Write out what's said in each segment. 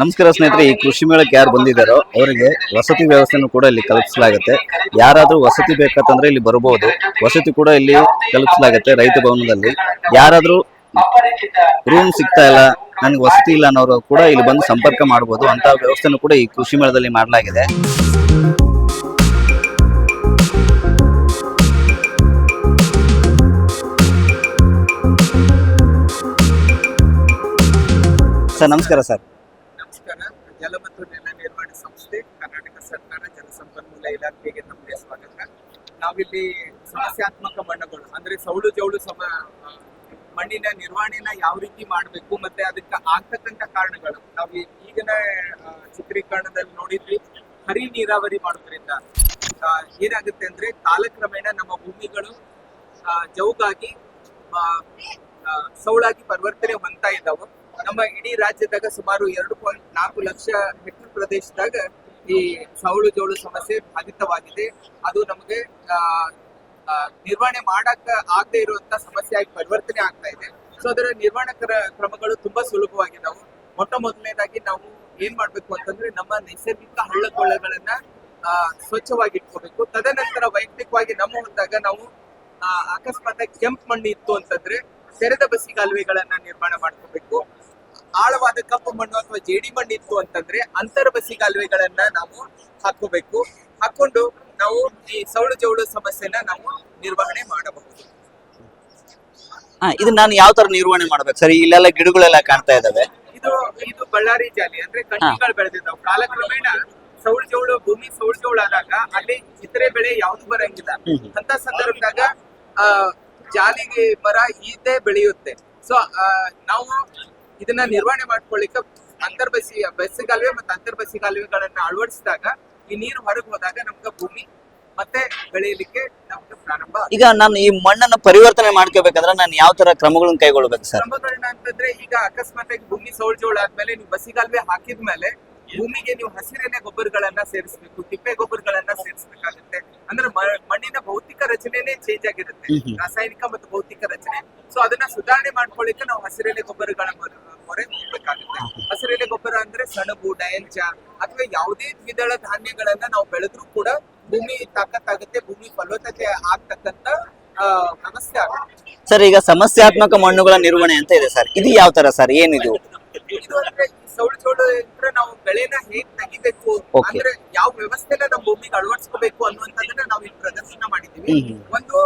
ನಮಸ್ಕಾರ ಸ್ನೇಹಿತರೆ, ಈ ಕೃಷಿ ಮೇಳಕ್ಕೆ ಯಾರು ಬಂದಿದ್ದಾರೋ ಅವರಿಗೆ ವಸತಿ ವ್ಯವಸ್ಥೆನೂ ಕೂಡ ಇಲ್ಲಿ ಕಲ್ಪಿಸಲಾಗುತ್ತೆ. ಯಾರಾದರೂ ವಸತಿ ಬೇಕಂತಂದ್ರೆ ಇಲ್ಲಿ ಬರಬಹುದು. ವಸತಿ ಕೂಡ ಇಲ್ಲಿ ಕಲ್ಪಿಸಲಾಗುತ್ತೆ ರೈತ ಭವನದಲ್ಲಿ. ಯಾರಾದರೂ ರೂಮ್ ಸಿಗ್ತಾ ಇಲ್ಲ, ನನಗೆ ವಸತಿ ಇಲ್ಲ ಅನ್ನೋರು ಕೂಡ ಇಲ್ಲಿ ಬಂದು ಸಂಪರ್ಕ ಮಾಡಬಹುದು ಅಂತ ವ್ಯವಸ್ಥೆನೂ ಕೂಡ ಈ ಕೃಷಿ ಮೇಳದಲ್ಲಿ ಮಾಡಲಾಗಿದೆ. ಸರ್, ನಮಸ್ಕಾರ ಸರ್ ನಮಸ್ಕಾರ ಜಲ ಮತ್ತು ನೆಲ ನಿರ್ವಹಣೆ ಸಂಸ್ಥೆ ಕರ್ನಾಟಕ ಸರ್ಕಾರ ಜಲಸಂಪನ್ಮೂಲ ಇಲಾಖೆಗೆ ನಮಗೆ ಸ್ವಾಗತ. ನಾವಿಲ್ಲಿ ಸಮಸ್ಯಾತ್ಮಕ ಮಣ್ಣುಗಳು ಅಂದ್ರೆ ಸೌಳು ಜೌಳು ಸಮ ಮಣ್ಣಿನ ನಿರ್ವಹಣೆನ ಯಾವ ರೀತಿ ಮಾಡಬೇಕು ಮತ್ತೆ ಅದಕ್ಕೆ ಆಗ್ತಕ್ಕಂತ ಕಾರಣಗಳು. ನಾವು ಈಗಿನ ಚಿತ್ರೀಕರಣದಲ್ಲಿ ನೋಡಿದ್ವಿ, ಹರಿ ನೀರಾವರಿ ಮಾಡೋದ್ರಿಂದ ಏನಾಗುತ್ತೆ ಅಂದ್ರೆ ಕಾಲಕ್ರಮೇಣ ನಮ್ಮ ಭೂಮಿಗಳು ಜೌಗಾಗಿ ಸೌಳಾಗಿ ಪರಿವರ್ತನೆ ಹೊಂದ್ತಾ ಇದ್ದಾವೆ. ನಮ್ಮ ಇಡೀ ರಾಜ್ಯದಾಗ ಸುಮಾರು ಎರಡು ಪಾಯಿಂಟ್ ನಾಲ್ಕು ಲಕ್ಷ ಹೆಕ್ಟರ್ ಪ್ರದೇಶದಾಗ ಈ ಸೌಳು ಜೋಳು ಸಮಸ್ಯೆ ಬಾಧಿತವಾಗಿದೆ. ಅದು ನಮಗೆ ನಿರ್ವಹಣೆ ಮಾಡಕ್ ಆಗದೆ ಇರುವಂತ ಸಮಸ್ಯೆಯಾಗಿ ಪರಿವರ್ತನೆ ಆಗ್ತಾ ಇದೆ. ಸೊ ಅದರ ನಿರ್ವಹಣಾ ಕ್ರ- ಕ್ರಮಗಳು ತುಂಬಾ ಸುಲಭವಾಗಿದ್ದಾವೆ ಮೊಟ್ಟ ಮೊದಲನೇದಾಗಿ ನಾವು ಏನ್ ಮಾಡ್ಬೇಕು ಅಂತಂದ್ರೆ ನಮ್ಮ ನೈಸರ್ಗಿಕ ಹಳ್ಳ ಕೊಳ್ಳಗಳನ್ನ ಸ್ವಚ್ಛವಾಗಿ ಇಟ್ಕೋಬೇಕು ತದನಂತರ ವೈಯಕ್ತಿಕವಾಗಿ ನಮ್ಮ ಹೊಂದಾಗ ನಾವು ಅಕಸ್ಮಾತ್ ಕೆಂಪು ಮಣ್ಣು ಇತ್ತು ಅಂತಂದ್ರೆ ತೆರೆದ ಬಸಿಗಾಲುವೆಗಳನ್ನ ನಿರ್ಮಾಣ ಮಾಡ್ಕೋಬೇಕು. ಆಳವಾದ ಕಪ್ಪು ಮಣ್ಣು ಅಥವಾ ಜೇಡಿ ಮಣ್ಣು ಇತ್ತು ಅಂತಂದ್ರೆ ಅಂತರ ಬಸಿಗಾಲುವೆಗಳನ್ನ ನಾವು ಹಾಕೋಬೇಕು ಹಾಕೊಂಡು ನಾವು ಈ ಸೌಳು ಜೌಳು ಸಮಸ್ಯೆನ ನಾವು ನಿರ್ವಹಣೆ ಮಾಡಬಹುದು. ಹಾ ಇದು ನಾನು ಯಾವ ತರ ನಿರ್ವಹಣೆ ಮಾಡ್ಬೇಕು ಸರಿ? ಇಲ್ಲೆಲ್ಲ ಗಿಡಗಳೆಲ್ಲ ಕಾಣ್ತಾ ಇದಾವೆ ಇದು ಇದು ಬಳ್ಳಾರಿ ಜಾಲಿ ಅಂದ್ರೆ ಕಣ್ಣಿಗಳು ಬೆಳೆದಿದ್ದಾವೆ. ಕಾಲಕ್ರಮೇಣ ಸೌಳು ಜೌಳು ಭೂಮಿ ಸೌಳು ಜೌಳು ಆದಾಗ ಅಲ್ಲಿ ಇತರೆ ಬೆಳೆ ಯಾವ್ದು ಬರಂಗಿಲ್ಲ. ಅಂತ ಸಂದರ್ಭದಾಗ ಆ ಜಾಲಿಗೆ ಮರ ಇದೇ ಬೆಳೆಯುತ್ತೆ. ಸೊ ನಾವು ಇದನ್ನ ನಿರ್ವಹಣೆ ಮಾಡ್ಕೊಳ್ಳಿಕ್ಕೆ ಅಂತರ್ಬಸಿ ಬಸಿಗಾಲುವೆ ಮತ್ತೆ ಅಂತರ್ಬಸಿಗಾಲುವೆಗಳನ್ನ ಅಳವಡಿಸಿದಾಗ ಈ ನೀರು ಹೊರಗೆ ಹೋದಾಗ ನಮ್ಗೆ ಭೂಮಿ ಮತ್ತೆ ಬೆಳೆಯಲಿಕ್ಕೆ ನಮ್ಗೆ ಪ್ರಾರಂಭ ಈಗ ನಾನು ಈ ಮಣ್ಣನ್ನ ಪರಿವರ್ತನೆ ಮಾಡ್ಕೋಬೇಕಂದ್ರೆ ನಾನು ಯಾವ ತರ ಕ್ರಮಗಳನ್ನ ಕೈಗೊಳ್ಬೇಕು ಸರ್? ಕ್ರಮಗಳನ್ನ ಅಂತಂದ್ರೆ ಈಗ ಅಕಸ್ಮಾತ್ ಭೂಮಿ ಸೌಳ್ಜೋಳ ಆದ್ಮೇಲೆ ನೀವು ಬಸಿಗಾಲುವೆ ಹಾಕಿದ್ಮೇಲೆ ಭೂಮಿಗೆ ನೀವು ಹಸಿರೆಲೆ ಗೊಬ್ಬರಗಳನ್ನ ಸೇರಿಸಬೇಕು ತಿಪ್ಪೆ ಗೊಬ್ಬರಗಳನ್ನ ಸೇರಿಸಬೇಕಾಗುತ್ತೆ. ಅಂದ್ರೆ ಮಣ್ಣಿನ ಭೌತಿಕ ರಚನೆನೇ ಚೇಂಜ್ ಆಗಿರುತ್ತೆ. ರಾಸಾಯನಿಕ ಮತ್ತು ಭೌತಿಕ ರಚನೆ. ಸೊ ಅದನ್ನ ಸುಧಾರಣೆ ಮಾಡ್ಕೊಳ್ಳಿಕ್ಕೆ ನಾವು ಹಸಿರೆಲೆ ಗೊಬ್ಬರಗಳ ಮೊರೆ ಹೋಗ್ಬೇಕಾಗುತ್ತೆ. ಹಸಿರೆಲೆ ಗೊಬ್ಬರ ಅಂದ್ರೆ ಸಣಬು ಡಯಲ್ಚ ಅಥವಾ ಯಾವುದೇ ದ್ವಿದಳ ಧಾನ್ಯಗಳನ್ನ ನಾವು ಬೆಳೆದ್ರೂ ಕೂಡ ಭೂಮಿ ತಾಕತ್ತಾಗುತ್ತೆ ಭೂಮಿ ಫಲವತ್ತತೆ ಆಗ್ತಕ್ಕಂತ ಆಗುತ್ತೆ. ಸರ್ ಈಗ ಸಮಸ್ಯಾತ್ಮಕ ಮಣ್ಣುಗಳ ನಿರ್ವಹಣೆ ಅಂತ ಇದೆ ಸರ್. ಇದು ಯಾವ ತರ ಸರ್? ಏನಿದು? ಇದು ಅಂದ್ರೆ ಸೌಳು ಸೌಳು ಅಂದ್ರೆ ನಾವು ಬೆಳೆನ ಹೇಗ್ ತೆಗಿಬೇಕು. ಅಂದ್ರೆ ಯಾವ ವ್ಯವಸ್ಥೆನ ನಮ್ಮ ಭೂಮಿಗೆ ಅಳವಡಿಸ್ಕೋಬೇಕು ಅನ್ನುವಂಥದ್ದನ್ನ ನಾವು ಇಲ್ಲಿ ಪ್ರದರ್ಶನ ಮಾಡಿದೀವಿ. ಒಂದು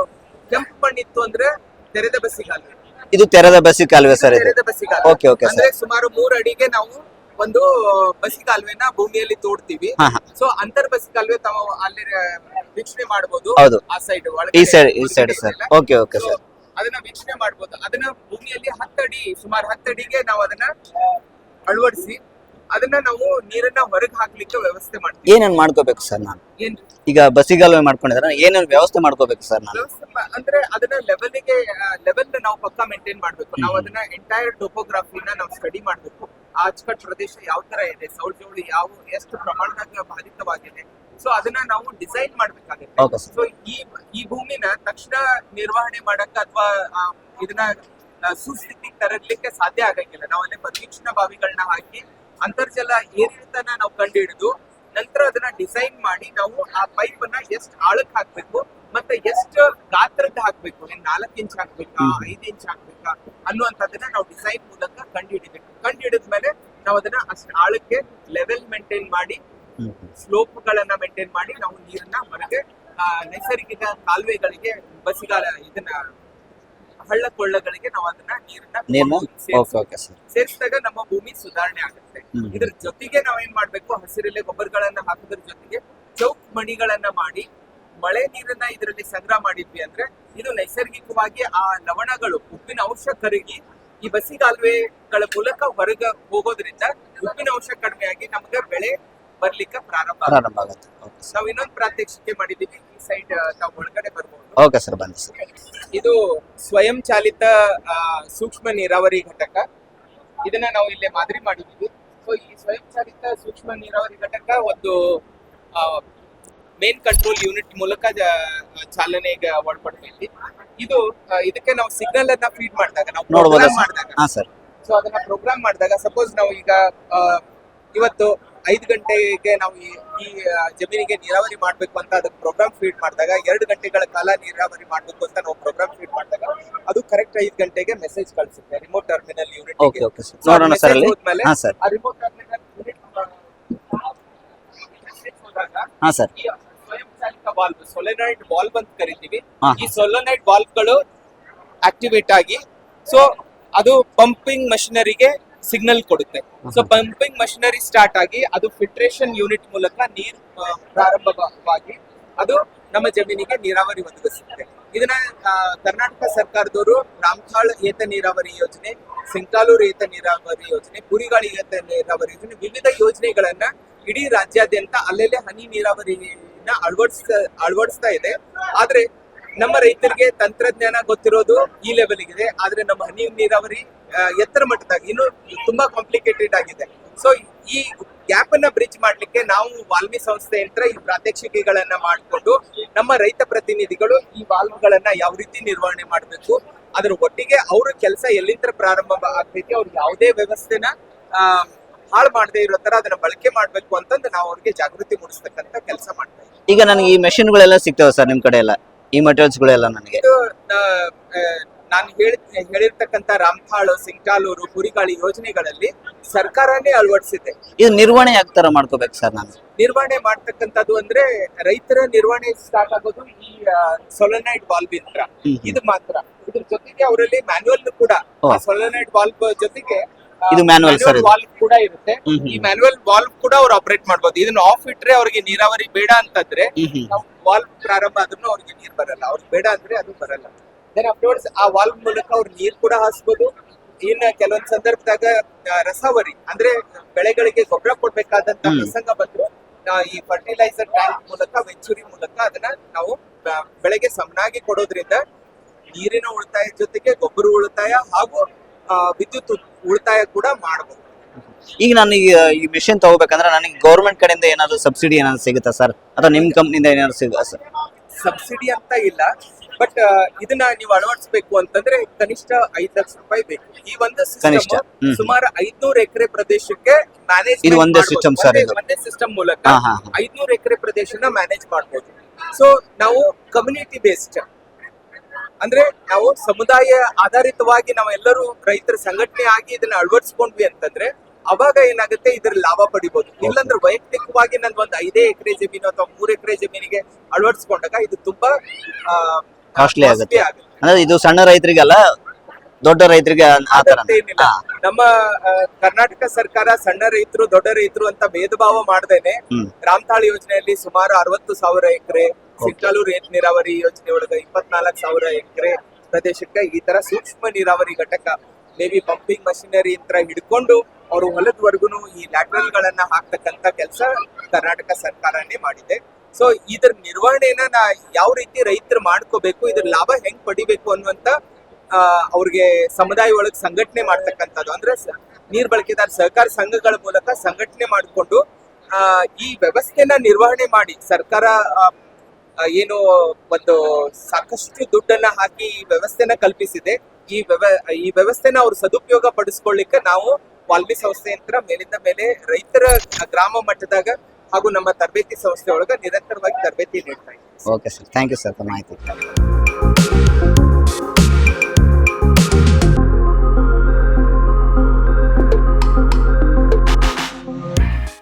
ಕೆಂಪು ಮಣ್ಣಿತ್ತು ಅಂದ್ರೆ ತೆರೆದ ಬಸಿಗಾಲುವೆ ಇದು ತೆರೆದ ಬಸಿ ಕಾಲುವೆ ಸರ್ ಇದು? ತೆರೆದ ಬಸಿಗಾಲುವೆ ಓಕೆ ಓಕೆ ಅಂದ್ರೆ ಸರ್ ಸುಮಾರು ಮೂರ್ ಅಡಿಗೆ ನಾವು ಒಂದು ಬಸಿಗಾಲುವೆನ ಭೂಮಿಯಲ್ಲಿ ತೋಡ್ತೀವಿ. ಹಾ ಹಾ. ಸೊ ಅಂತರ್ ಬಸಿಗಾಲುವೆ ತಾವು ಅಲ್ಲಿ ವೀಕ್ಷಣೆ ಮಾಡಬಹುದು ಹೌದು. ಆ ಸೈಡ್ ಈ ಸೈಡ್ ಈ side sir okay okay So, sir ಅದನ್ನ ವೀಕ್ಷಣೆ ಮಾಡಬಹುದು ಅದನ್ನ ಭೂಮಿಯಲ್ಲಿ ಹತ್ತಡಿ ಸುಮಾರು ಹತ್ತಡಿಗೆ ನಾವು ಅದನ್ನ ಅಳವಡಿಸಿ ಅದನ್ನ ನಾವು ನೀರನ್ನ ಹೊರಗೆ ಹಾಕ್ಲಿಕ್ಕೆ ವ್ಯವಸ್ಥೆ ಮಾಡ್ತೀವಿ. ಏನೇನ್ ಮಾಡ್ಕೋಬೇಕು ಸರ್ ನಾನು? ಏನ್? ಈಗ ಬಸಿಗಾಲುವೆ ಮಾಡ್ಕೊಂಡಿದ್ರೆ ಏನೇನು ವ್ಯವಸ್ಥೆ ಮಾಡ್ಕೋಬೇಕು ಸರ್ ನಾನು? ವ್ಯವಸ್ಥೆ ಮಾ- ಅಂದ್ರೆ ಅದನ್ನ ಲೆವೆಲ್ಗೆ ಲೆವೆಲ್ ನಾವು ಪಕ್ಕ ಮೇಂಟೈನ್ ಮಾಡ್ಬೇಕು. ನಾವು ಅದನ್ನ ಎಂಟೈರ್ ಟೋಪೋಗ್ರಾಫಿನ ನಾವು ಸ್ಟಡಿ ಮಾಡ್ಬೇಕು. ಆ ಅಚ್ಚುಕಟ್ಟು ಪ್ರದೇಶ ಯಾವ ತರ ಇದೆ ಸೌಲ್ ಜೋಳಿ ಯಾವ ಎಷ್ಟು ಪ್ರಮಾಣದಾಗ ಬಾಧಿತವಾಗಿದೆ. ಸೊ ಅದನ್ನ ನಾವು ಡಿಸೈನ್ ಮಾಡ್ಬೇಕಾಗುತ್ತೆ. ಸೊ ಈ ಈ ಭೂಮಿನ ತಕ್ಷಣ ನಿರ್ವಹಣೆ ಮಾಡಕ್ಕ ಅಥವಾ ಇದನ್ನ ಸುಸ್ಥಿತಿಗೆ ತರಲಿಕ್ಕೆ ಸಾಧ್ಯ ಆಗಂಗಿಲ್ಲ. ನಾವು ಅಲ್ಲಿ ಪರೀಕ್ಷಣ ಬಾವಿಗಳನ್ನ ಹಾಕಿ ಅಂತರ್ಜಲ ಏರಿಳಿತನ ನಾವು ಕಂಡು ಹಿಡಿದು ನಂತರ ಅದನ್ನ ಡಿಸೈನ್ ಮಾಡಿ ನಾವು ಆ ಪೈಪ್ ಅನ್ನ ಎಷ್ಟು ಆಳಕ್ ಹಾಕ್ಬೇಕು ಮತ್ತೆ ಎಷ್ಟು ಗಾತ್ರದ ಹಾಕ್ಬೇಕು ಏನ್ ನಾಲ್ಕು ಇಂಚ್ ಹಾಕ್ಬೇಕಾ. ಐದು ಇಂಚ್ ಹಾಕ್ಬೇಕಾ ಅನ್ನುವಂಥದ್ದನ್ನ ನಾವು ಡಿಸೈನ್ ಮೂಲಕ ಕಂಡು ಹಿಡಿಬೇಕು ಕಂಡು ಹಿಡಿದ್ಮೇಲೆ ನಾವು ಅದನ್ನ ಅಷ್ಟು ಆಳಕ್ಕೆ ಲೆವೆಲ್ ಮೇಂಟೈನ್ ಮಾಡಿ ಸ್ಲೋಪ್ಗಳನ್ನ ಸ್ಲೋಪ್ ಗಳನ್ನ ಮೇಂಟೈನ್ ಮಾಡಿ ನಾವು ನೀರನ್ನ ಹೊರಗೆ ನೈಸರ್ಗಿಕ ಕಾಲುವೆಗಳಿಗೆ ಬಸಿಗಾಲ ಇದನ್ನ ಹಳ್ಳ ಕೊಳ್ಳಗಳಿಗೆ ನಾವು ಅದನ್ನ ನೀರನ್ನ ಸೇರಿಸಿದಾಗ ಓಕೆ ಓಕೆ ಸರ್. ಸೇರ್ಸಿದಾಗ ನಮ್ಮ ಭೂಮಿ ಸುಧಾರಣೆ ಆಗುತ್ತೆ. ಇದ್ರ ಜೊತೆಗೆ ಏನ್ ಮಾಡ್ಬೇಕು? ಹಸಿರೆಲೆ ಗೊಬ್ಬರಗಳನ್ನ ಹಾಕೋದ್ರ ಜೊತೆಗೆ ಚೌಕ್ ಮಣಿಗಳನ್ನ ಮಾಡಿ ಮಳೆ ನೀರನ್ನ ಇದರಲ್ಲಿ ಸಂಗ್ರಹ ಮಾಡಿದ್ವಿ ಅಂದ್ರೆ ಇದು ನೈಸರ್ಗಿಕವಾಗಿ ಆ ಲವಣಗಳು ಉಪ್ಪಿನ ಅಂಶ ಕರಗಿ ಈ ಬಸಿಗಾಲುವೆಗಳ ಮೂಲಕ ಹೊರಗೆ ಹೋಗೋದ್ರಿಂದ ಉಪ್ಪಿನ ಅಂಶ ಕಡಿಮೆಯಾಗಿ ನಮ್ಗೆ ಬೆಳೆ ಬರ್ಲಿಕ್ಕೆ ಪ್ರಾರಂಭ. ಪ್ರಾರಂಭ ಆಗುತ್ತೆ. ನಾವು ಇನ್ನೊಂದು ಪ್ರಾತ್ಯಕ್ಷಿಕೆ ಮಾಡಿದೀವಿ ಈ ಸೈಡ್ ನಾವು ಒಳಗಡೆ ಬರ್ಬೋದು. ಓಕೆ ಸರ್ ಬನ್ನಿ ಸರ್ ಇದು ಸ್ವಯಂ ಚಾಲಿತ ಆ, ಸೂಕ್ಷ್ಮ ನೀರಾವರಿ ಘಟಕ. ಇದನ್ನ ನಾವು ಇಲ್ಲಿ ಮಾದರಿ ಮಾಡಿದೀವಿ ಸೊ ಈ ಸ್ವಯಂ ಚಾಲಿತ ಸೂಕ್ಷ್ಮ ನೀರಾವರಿ ಘಟಕ ಒಂದು ಮೇನ್ ಕಂಟ್ರೋಲ್ ಯೂನಿಟ್ ಮೂಲಕ ಜ- ಚಾಲನೆಗೆ ಒಳಪಡ್ತೈತಿ ಇದು ಆ, ಇದಕ್ಕೆ ನಾವು ಸಿಗ್ನಲ್ ಅನ್ನ ಫೀಡ್ ಮಾಡಿದಾಗ ನಾವು ನೋಡ್ಬೋದಾ program ಸರ್ ಮಾಡಿದಾಗ. ಹಾ ಸರ್ ಸೊ ಅದನ್ನ ಪ್ರೋಗ್ರಾಮ್ ಮಾಡಿದಾಗ ಸಪೋಸ್ ನಾವು ಈಗ ಆ, ಇವತ್ತು ಐದು ಗಂಟೆಗೆ ನಾವು ಈ ಜಮೀನಿಗೆ ನೀರಾವರಿ ಮಾಡ್ಬೇಕು ಅಂತ ಅದಕ್ಕೆ ಪ್ರೋಗ್ರಾಮ್ ಫೀಡ್ ಮಾಡಿದಾಗ ಎರಡು ಗಂಟೆಗಳ ಕಾಲ ನೀರಾವರಿ ಮಾಡ್ಬೇಕು ಅಂತ ನಾವು ಪ್ರೋಗ್ರಾಮ್ ಫೀಡ್ ಮಾಡಿದಾಗ ಅದು ಕರೆಕ್ಟ್ ಐದು ಗಂಟೆಗೆ message ಕಳಿಸುತ್ತೆ remote terminal okay unit okay sir ನೋಡೋಣ ಸರ್ ಅಲ್ಲಿ. ಹಾ ಸರ್ ಆ ರಿಮೋಟ್ ಟರ್ಮಿನಲ್ ಯೂನಿಟ್ ಹಾ ಸರ್ ಈ ಸ್ವಯಂಚಾಲಿತ ವಾಲ್ವ್ ಸೊಲೆನಾಯ್ಡ್ ವಾಲ್ವ್ ಅಂತ ಕರಿತೀವಿ. ಈ ಸೊಲೆನಾಯ್ಡ್ ವಾಲ್ವ್ಗಳು ಆಕ್ಟಿವೇಟ್ ಆಗಿ ಸೊ ಅದು ಪಂಪಿಂಗ್ ಮಷಿನರಿಗೆ ಸಿಗ್ನಲ್ ಕೊಡುತ್ತೆ. ಸೊ ಪಂಪಿಂಗ್ ಮಷಿನರಿ ಸ್ಟಾರ್ಟ್ ಆಗಿ ಅದು ಫಿಲ್ಟ್ರೇಷನ್ ಯೂನಿಟ್ ಮೂಲಕ ನೀರು ಪ್ರಾರಂಭವಾಗಿ ಅದು ನಮ್ಮ ಜಮೀನಿಗೆ ನೀರಾವರಿ ಒದಗಿಸುತ್ತೆ. ಇದನ್ನ ಕರ್ನಾಟಕ ಸರ್ಕಾರದವರು ರಾಮಕಾಳ್ ಏತ ನೀರಾವರಿ ಯೋಜನೆ ಸಿಂಕಾಲೂರು ಏತ ನೀರಾವರಿ ಯೋಜನೆ ಪುರಿಗಾಳಿ ಏತ ನೀರಾವರಿ ಯೋಜನೆ ವಿವಿಧ ಯೋಜನೆಗಳನ್ನ ಇಡೀ ರಾಜ್ಯಾದ್ಯಂತ ಅಲ್ಲೆಲ್ಲೇ ಹನಿ ನೀರಾವರಿನ ಅಳವಡಿಸ ಅಳವಡಿಸ್ತಾ ಇದೆ. ಆದ್ರೆ ನಮ್ಮ ರೈತರಿಗೆ ತಂತ್ರಜ್ಞಾನ ಗೊತ್ತಿರೋದು ಈ ಲೆವೆಲ್ ಇದೆ ಆದ್ರೆ ನಮ್ಮ ಹನಿ ನೀರಾವರಿ ಎತ್ತರ ಮಟ್ಟದಾಗ ಇನ್ನು ತುಂಬಾ ಕಾಂಪ್ಲಿಕೇಟೆಡ್ ಆಗಿದೆ. ಸೊ ಈ ಗ್ಯಾಪ್ ಅನ್ನ ಬ್ರಿಡ್ಜ್ ಮಾಡ್ಲಿಕ್ಕೆ ನಾವು ವಾಲ್ಮಿ ಸಂಸ್ಥೆ ಅಂತ ಈ ಪ್ರಾತ್ಯಕ್ಷಿಕೆಗಳನ್ನ ಮಾಡಿಕೊಂಡು ನಮ್ಮ ರೈತ ಪ್ರತಿನಿಧಿಗಳು ಈ ವಾಲ್ವ್ಗಳನ್ನ ಯಾವ ರೀತಿ ನಿರ್ವಹಣೆ ಮಾಡಬೇಕು ಅದ್ರ ಒಟ್ಟಿಗೆ ಅವ್ರ ಕೆಲಸ ಎಲ್ಲಿಂದ ಪ್ರಾರಂಭ ಆಗ್ತೈತಿ ಅವ್ರು ಯಾವುದೇ ವ್ಯವಸ್ಥೆನ ಆ, ಹಾಳು ಮಾಡದೆ ಇರೋ ತರ ಅದನ್ನ ಬಳಕೆ ಮಾಡ್ಬೇಕು ಅಂತಂದು ನಾವು ಅವ್ರಿಗೆ ಜಾಗೃತಿ ಮೂಡಿಸ್ತಕ್ಕಂತ ಕೆಲಸ ಮಾಡ್ತೇವೆ ಇದ್ದೀವಿ. ಈಗ ನನಗೆ ಈ ಮೆಷಿನ್ಗಳೆಲ್ಲ ಸಿಗ್ತಾವೆ ಸರ್ ನಿಮ್ ಕಡೆ ಎಲ್ಲ ಈ ಮಟೀರಿಯಲ್ಸ್ಗಳೆಲ್ಲ ನನಗೆ. ಇದು ನಾನು ಹೇಳಿ ಹೇಳಿರ್ತಕ್ಕಂತ ರಾಮತಾಳು ಸಿಂಕಾಲೂರು ಕುರಿಗಾಳಿ ಯೋಜನೆಗಳಲ್ಲಿ ಸರ್ಕಾರನೇ ಅಳವಡಿಸಿದೆ. ಇದು ನಿರ್ವಹಣೆ ಯಾವ ತರ ಮಾಡ್ಕೋಬೇಕು ಸರ್ ನಾನು? ನಿರ್ವಹಣೆ ಮಾಡ್ತಕ್ಕಂಥದ್ದು ಅಂದ್ರೆ ರೈತರ ನಿರ್ವಹಣೆ ಸ್ಟಾರ್ಟ್ ಆಗೋದು ಈ ಸೊಲನೈಡ್ ವಾಲ್ವ್ ಇಂತ್ರ ಇದು ಮಾತ್ರ. ಇದ್ರ ಜೊತೆಗೆ ಅವರಲ್ಲಿ ಮ್ಯಾನ್ಯುವಲ್ ಕೂಡ. ಸೊಲನೈಡ್ ವಾಲ್ವ್ ಜೊತೆಗೆ ಇದು manual ಸರ್. ವಾಲ್ವ್ ಕೂಡ ಇರುತ್ತೆ. ಈ ಮ್ಯಾನ್ಯುವಲ್ ವಾಲ್ವ್ ಕೂಡ ಅವ್ರು ಆಪರೇಟ್ ಮಾಡಬಹುದು ಇದನ್ನ ಆಫ್ ಇಟ್ರೆ ಅವ್ರಿಗೆ ನೀರಾವರಿ ಬೇಡ ಅಂತಂದ್ರೆ. ವಾಲ್ವ್ ಪ್ರಾರಂಭ ಆದ್ರೂ ಅವ್ರಿಗೆ ನೀರ್ ಬರಲ್ಲ. ಅವ್ರಿಗೆ ಬೇಡ ಅಂದ್ರೆ ಅದು ಬರಲ್ಲ. ದೆನ್ ಅಫ್ಟರ್ಸ್ ಆ ವಾಲ್ವ್ ಮೂಲಕ ಅವ್ರು ನೀರ್ ಕೂಡ ಹಾಸ್ಬೋದು. ಇನ್ನ ಕೆಲವೊಂದ್ ಸಂದರ್ಭದಾಗ ರಸವರಿ ಅಂದ್ರೆ ಬೆಳೆಗಳಿಗೆ ಗೊಬ್ಬರ ಕೊಡ್ಬೇಕಾದಂತ. ಪ್ರಸಂಗ ಬಂದ್ರು. ಈ ಫರ್ಟಿಲೈಸರ್ ಟ್ಯಾಂಕ್ ಮೂಲಕ ವೆಂಚುರಿ ಮೂಲಕ ಅದನ್ನ ನಾವು ಬೆಳೆಗೆ ಸಮನಾಗಿ ಕೊಡೋದ್ರಿಂದ ನೀರಿನ ಉಳಿತಾಯ ಜೊತೆಗೆ ಗೊಬ್ಬರ ಉಳಿತಾಯ ಹಾಗೂ ವಿದ್ಯುತ್ ಉಳಿತಾಯ ಕೂಡ ಮಾಡಬಹುದು ಈಗ ನಾನು ಈ ಈ ಮಿಷನ್ ತಗೋಬೇಕಂದ್ರೆ ನನಗೆ ಗೌರ್ಮೆಂಟ್ ಕಡೆಯಿಂದ ಏನಾದ್ರು ಸಬ್ಸಿಡಿ ಏನಾದ್ರು ಸಿಗುತ್ತಾ ಸರ್ ಅಥವಾ ನಿಮ್ ಕಂಪ್ನಿಯಿಂದ ಏನಾದ್ರು ಸಿಗುತ್ತಾ ಸರ್ ಸಬ್ಸಿಡಿ ಅಂತ ಇಲ್ಲ ಬಟ್ ಇದನ್ನ ನೀವು ಅಳವಡಿಸಬೇಕು ಅಂತಂದ್ರೆ ಕನಿಷ್ಠ ಐದ್ ಲಕ್ಷ ರೂಪಾಯಿ ಬೇಕು ಈ ಒಂದು ಕನಿಷ್ಠ. System hmm. ಸುಮಾರು ಐದ್ನೂರು ಎಕರೆ ಪ್ರದೇಶಕ್ಕೆ ಮ್ಯಾನೇಜ್ ಇದು ಒಂದೇ system sir ಇದು. ಒಂದೇ ಸಿಸ್ಟಮ್ ಮೂಲಕ ಹಾ ಹಾ ಹಾ. ಐದ್ನೂರು ಎಕರೆ ಪ್ರದೇಶನ ಮ್ಯಾನೇಜ್ ಮಾಡಬಹುದು ಸೊ ನಾವು ಕಮ್ಯುನಿಟಿ ಬೇಸ್ಡ್ ಅಂದ್ರೆ ನಾವು ಸಮುದಾಯ ಆಧಾರಿತವಾಗಿ ನಾವೆಲ್ಲರೂ ರೈತರ ಸಂಘಟನೆ ಆಗಿ ಇದನ್ನ ಅಳವಡಿಸ್ಕೊಂಡ್ವಿ ಅಂತಂದ್ರೆ ಅವಾಗ ಏನಾಗುತ್ತೆ? ಇದ್ರ ಲಾಭ ಪಡಿಬಹುದು ಇಲ್ಲಾಂದ್ರೆ ವೈಯಕ್ತಿಕವಾಗಿ ನನ್ ಒಂದ್ ಐದೇ ಎಕರೆ ಜಮೀನು ಅಥವಾ ಮೂರ್ ಎಕರೆ ಜಮೀನಿಗೆ ಅಳವಡಿಸ್ಕೊಂಡಾಗ ಇದು ತುಂಬಾ ಕಾಸ್ಟ್ಲಿ ಆಗುತ್ತೆ. ಅಂದ್ರೆ ಇದು ಸಣ್ಣ ರೈತರಿಗಲ್ಲ ದೊಡ್ಡ ರೈತರಿಗೆ ಏನಿಲ್ಲ. ನಮ್ಮ ಕರ್ನಾಟಕ ಸರ್ಕಾರ ಸಣ್ಣ ರೈತರು ದೊಡ್ಡ ರೈತರು ಅಂತ ಭೇದ ಭಾವ ಮಾಡ್ದೇನೆ ರಾಮ್ತಾಳ್ ಯೋಜನೆಯಲ್ಲಿ ಸುಮಾರು ಅರವತ್ತು ಸಾವಿರ ಎಕರೆ ಚಿಕ್ಕಲು ಏತ್ ನೀರಾವರಿ ಯೋಜನೆ ಒಳಗ ಇಪ್ಪತ್ನಾಲ್ಕು ಸಾವಿರ ಎಕರೆ ಪ್ರದೇಶಕ್ಕೆ ಈ ತರ ಸೂಕ್ಷ್ಮ ನೀರಾವರಿ ಘಟಕ ಮೇ ಬಿ ಪಂಪಿಂಗ್ ಮಷಿನರಿ ಯಂತ್ರ ಹಿಡ್ಕೊಂಡು ಅವರು ಹೊಲದವರೆಗೂ ಈ ಲ್ಯಾಟ್ರಲ್ ಗಳನ್ನ ಹಾಕ್ತಕ್ಕಂತ ಕೆಲಸ ಕರ್ನಾಟಕ ಸರ್ಕಾರನೇ ಮಾಡಿದೆ. ಸೊ ಇದ್ರ ನಿರ್ವಹಣೆನ ನಾ ಯಾವ ರೀತಿ ರೈತರು ಮಾಡ್ಕೋಬೇಕು, ಇದ್ರ ಲಾಭ ಹೆಂಗ್ ಪಡಿಬೇಕು ಅನ್ನುವಂತ ಅವ್ರಿಗೆ ಸಮುದಾಯ ಒಳಗೆ ಸಂಘಟನೆ ಮಾಡ್ತಕ್ಕಂಥದ್ದು. ಅಂದ್ರೆ ನೀರ್ ಬಳಕೆದಾರ ಸಹಕಾರ ಸಂಘಗಳ ಮೂಲಕ ಸಂಘಟನೆ ಮಾಡಿಕೊಂಡು ಈ ವ್ಯವಸ್ಥೆನ ನಿರ್ವಹಣೆ ಮಾಡಿ, ಸರ್ಕಾರ ಏನು ಒಂದು ಸಾಕಷ್ಟು ದುಡ್ಡನ್ನ ಹಾಕಿ ಈ ವ್ಯವಸ್ಥೆನ ಕಲ್ಪಿಸಿದೆ. ಈ ವ್ಯವ ಈ ವ್ಯವಸ್ಥೆನ ಅವ್ರು ಸದುಪಯೋಗ ಪಡಿಸ್ಕೊಳ್ಳಿಕ್ಕೆ ನಾವು ವಾಲ್ಮಿ ಸಂಸ್ಥೆ ಯಂತ್ರ ಮೇಲಿಂದ ಮೇಲೆ ರೈತರ ಗ್ರಾಮ ಮಟ್ಟದಾಗ ಹಾಗೂ ನಮ್ಮ ತರಬೇತಿ ಒಳಗ ನಿರಂತರವಾಗಿ ತರಬೇತಿ ನೀಡ್ತಾ ಇದ್ದೀವಿ. Okay sir thank you sir ಮಾಹಿತಿ.